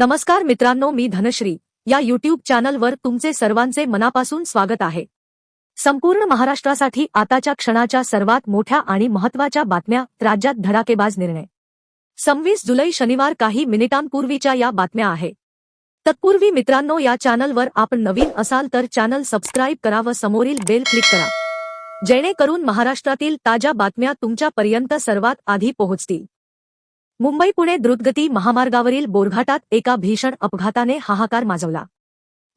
नमस्कार मित्रांनो मी धनश्री. या युट्यूब चॅनलवर तुमचे सर्वांचे मनापासून स्वागत आहे. संपूर्ण महाराष्ट्रासाठी आताच्या क्षणाच्या सर्वात मोठ्या आणि महत्त्वाच्या बातम्या राज्यात धडाकेबाज निर्णय. सव्वीस जुलै शनिवार काही मिनिटांपूर्वीच्या या बातम्या आहे. तत्पूर्वी मित्रांनो या चॅनलवर आपण नवीन असाल तर चॅनल सबस्क्राईब करा व समोरील बेल क्लिक करा. जेणेकरून महाराष्ट्रातील ताज्या बातम्या तुमच्यापर्यंत सर्वात आधी पोहोचतील. मुंबई पुणे द्रुतगती महामार्गावरील बोरघाटात एका भीषण अपघाताने हाहाकार माजवला.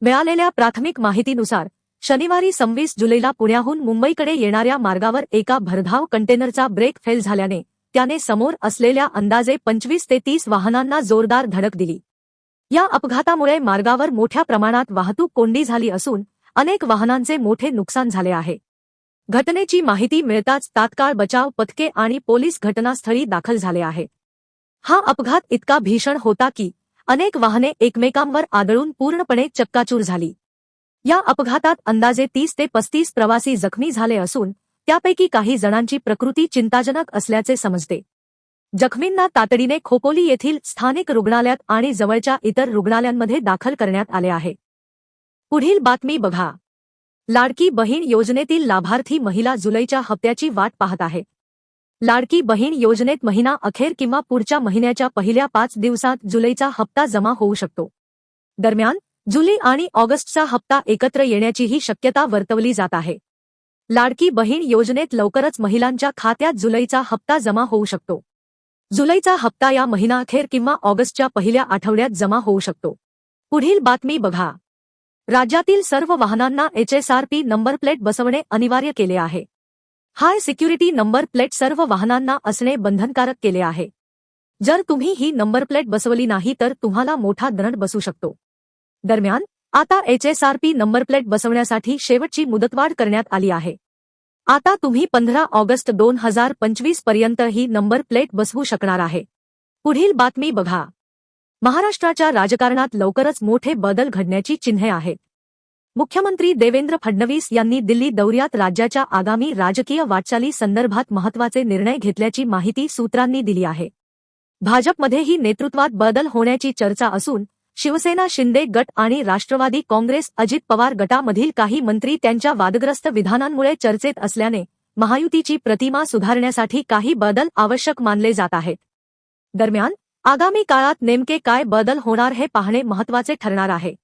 मिळालेल्या प्राथमिक माहितीनुसार शनिवारी सव्वीस जुलैला पुण्याहून मुंबईकडे येणाऱ्या मार्गावर एका भरधाव कंटेनरचा ब्रेक फेल झाल्याने त्याने समोर असलेल्या अंदाजे पंचवीस ते तीस वाहनांना जोरदार धडक दिली. या अपघातामुळे मार्गावर मोठ्या प्रमाणात वाहतूक कोंडी झाली असून अनेक वाहनांचे मोठे नुकसान झाले आहे. घटनेची माहिती मिळताच तात्काळ बचाव पथके आणि पोलीस घटनास्थळी दाखल झाले आहेत हा अपघात इतका भीषण होता की अनेक वाहने एकमेकांवर आदळून पूर्णपणे चक्काचूर झाली. या अपघातात अंदाजे तीस ते पस्तीस प्रवासी जखमी झाले असून त्यापैकी काही जणांची प्रकृती चिंताजनक असल्याचे समजते. जखमींना तातडीने खोपोली येथील स्थानिक रुग्णालयात आणि जवळच्या इतर रुग्णालयांमध्ये दाखल करण्यात आले आहे. पुढील बातमी बघा. लाडकी बहीण योजनेतील लाभार्थी महिला जुलैच्या हप्त्याची वाट पाहत आहे. लाडकी बहीण योजनेत महिना अखेर किंवा पुढच्या महिन्याच्या पहिल्या पाच दिवसात जुलैचा हप्ता जमा होऊ शकतो. दरम्यान जुलै आणि ऑगस्टचा हप्ता एकत्र येण्याचीही शक्यता वर्तवली जात आहे. लाडकी बहीण योजनेत लवकरच महिलांच्या खात्यात जुलैचा हप्ता जमा होऊ शकतो. जुलैचा हप्ता या महिनाअखेर किंवा ऑगस्टच्या पहिल्या आठवड्यात जमा होऊ शकतो. पुढील बातमी बघा. राज्यातील सर्व वाहनांना एचएसआरपी नंबर प्लेट बसवणे अनिवार्य केले आहे. हाय सिक्युरिटी नंबर प्लेट सर्व वाहनांना असणे बंधनकारक केले आहे. जर तुम्ही ही नंबर प्लेट बसवली नाही तर तुम्हाला मोठा दंड बसू शकतो. दरम्यान आता एचएसआरपी नंबर प्लेट बसवण्यासाठी शेवटची मुदतवाढ करण्यात आली आहे. आता तुम्ही पंधरा ऑगस्ट दोन हजार पंचवीसपर्यंत ही नंबर प्लेट बसवू शकणार आहे. पुढील बातमी बघा. महाराष्ट्राच्या राजकारणात लवकरच मोठे बदल घडण्याची चिन्हे आहेत. मुख्यमंत्री देवेंद्र फडणवीस यांनी दिल्ली दौऱ्यात राज्याच्या आगामी राजकीय वाटचाली संदर्भात महत्त्वाचे निर्णय घेतल्याची माहिती सूत्रांनी दिली आहे. भाजपमध्येही नेतृत्वात बदल होण्याची चर्चा असून शिवसेना शिंदे गट आणि राष्ट्रवादी काँग्रेस अजित पवार गटामधील काही मंत्री त्यांच्या वादग्रस्त विधानांमुळे चर्चेत असल्याने महायुतीची प्रतिमा सुधारण्यासाठी काही बदल आवश्यक मानले जात आहेत. दरम्यान आगामी काळात नेमके काय बदल होणार हे पाहणे महत्त्वाचे ठरणार आहे.